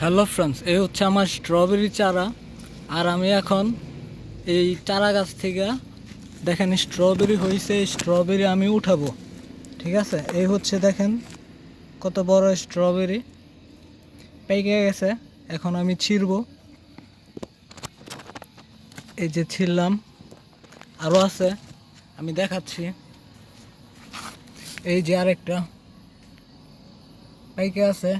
Hello friends, এই হচ্ছে আমার স্ট্রবেরি চারা। আর আমি এখন এই চারা গাছ থেকে দেখেন স্ট্রবেরি হয়েছে, এই স্ট্রবেরি আমি উঠাবো। ঠিক আছে? এই হচ্ছে দেখেন কত বড় স্ট্রবেরি পেকে গেছে, এখন আমি ছিঁড়বো। এই যে ছিঁড়লাম আরও আছে, আমি দেখাচ্ছি। এই যে আরেকটা, পেকে আছে।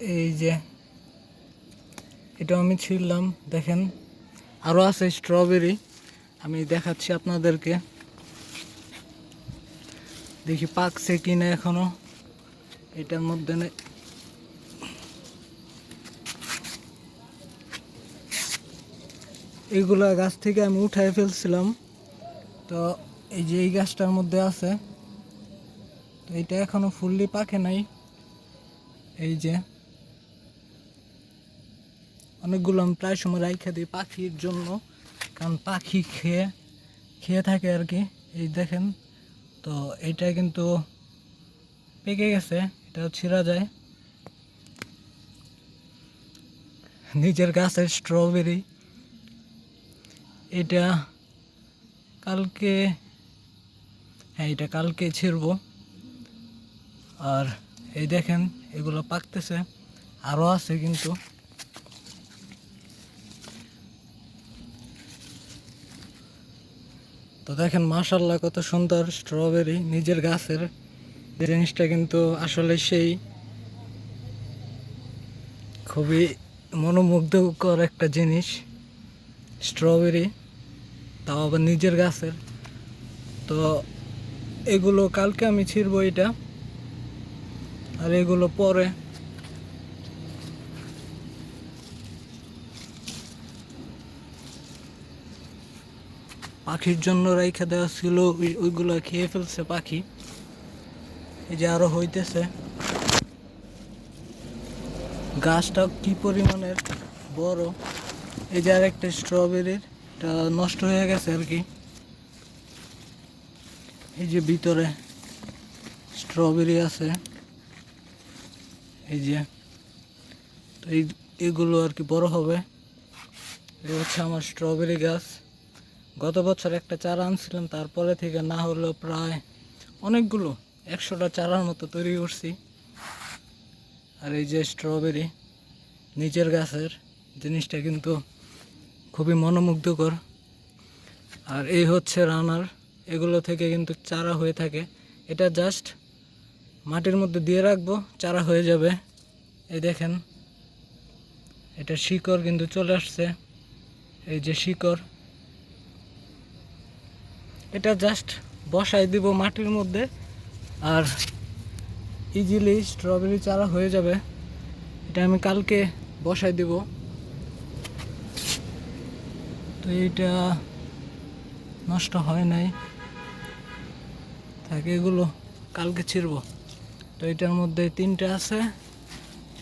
এই যে এটা আমি ছিললাম দেখেন। আরও আছে স্ট্রবেরি আমি দেখাচ্ছি আপনাদেরকে। দেখি পাকছে কিনা এখনও। এটার মধ্যে নে- এইগুলা গাছ থেকে আমি উঠাই ফেলছিলাম। তো এই যে এই গাছটার মধ্যে আছে। তো এটা এখনও ফুললি পাকে নাই। এই যে। অনেকগুলো আমি প্রায় সময় রাইখা দিই পাখির জন্য, কারণ পাখি খেয়ে খেয়ে থাকে আর কি। এই দেখেন, তো এটা কিন্তু পেকে গেছে, এটাও ছিঁড়া যায়। নিজের গাছের স্ট্রবেরি এটা কালকে হ্যাঁ এটা কালকে ছিড়বো। আর এই দেখেন, এগুলো পাকতেছে আরও আছে কিন্তু। তো দেখেন মাশাল্লাহ কত সুন্দর স্ট্রবেরি নিজের গাছের জিনিসটা কিন্তু আসলে সেই খুবই মনোমুগ্ধকর একটা জিনিস স্ট্রবেরি তাও আবার নিজের গাছের। তো এগুলো কালকে আমি ছিড়বো এটা, আর এগুলো পরে পাখির জন্য রেখে দেওয়া ছিল, ওই- ওইগুলো খেয়ে ফেলছে পাখি। এই যে আরও হইতেছে। গাছটা কি পরিমাণের বড়? এই যে আরেকটা স্ট্রবেরির নষ্ট হয়ে গেছে আর কি। এই যে ভিতরে স্ট্রবেরি আছে। এই যে, তো এই, এগুলো আর কি বড় হবে। এই হচ্ছে আমার স্ট্রবেরি গাছ। গত বছর একটা চারা আনছিলাম, তারপরে থেকে না হলেও প্রায় অনেকগুলো একশোটা চারার মতো তৈরি করছি। আর এই যে স্ট্রবেরি নিজের গাছের জিনিসটা কিন্তু খুবই মনোমুগ্ধকর। আর এই হচ্ছে রানার, এগুলো থেকে কিন্তু চারা হয়ে থাকে। এটা জাস্ট মাটির মধ্যে দিয়ে রাখব, চারা হয়ে যাবে। এই দেখেন, এটা শিকড় কিন্তু চলে আসছে। এই যে শিকড় এটা জাস্ট বসাই দিব মাটির মধ্যে আর ইজিলি স্ট্রবেরি চারা হয়ে যাবে। এটা আমি কালকে বসাই দিব। তো এইটা নষ্ট হয় নাই। থাকে এগুলো কালকে ছিড়ব। তো এটার মধ্যে তিনটা আছে।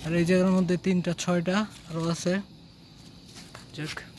আর এই জায়গার মধ্যে তিনটা, ছয়টা আরও আছে। যাক।